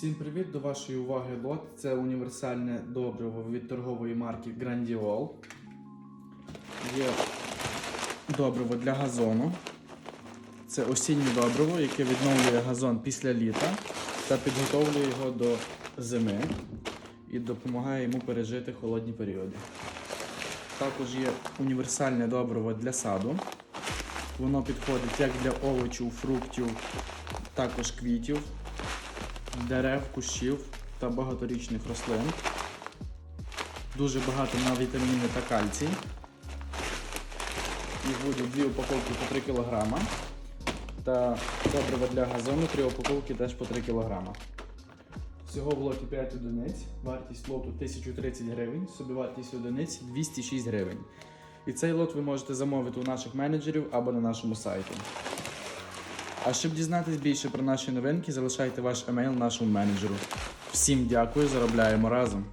Всім привіт! До вашої уваги лот. Це універсальне добриво від торгової марки Grandiol. Є добриво для газону. Це осіннє добриво, яке відновлює газон після літа та підготовлює його до зими і допомагає йому пережити холодні періоди. Також є універсальне добриво для саду. Воно підходить як для овочів, фруктів, також квітів, дерев, кущів та багаторічних рослин. Дуже багато на вітаміни та кальцій. І буде дві упаковки по 3 кг. Та добриво для газону, три упаковки теж по 3 кг. Всього в лоті 5 одиниць, вартість лоту 1030 гривень, собівартість одиниць 206 гривень. І цей лот ви можете замовити у наших менеджерів або на нашому сайті. А щоб дізнатись більше про наші новинки, залишайте ваш емейл нашому менеджеру. Всім дякую, заробляємо разом!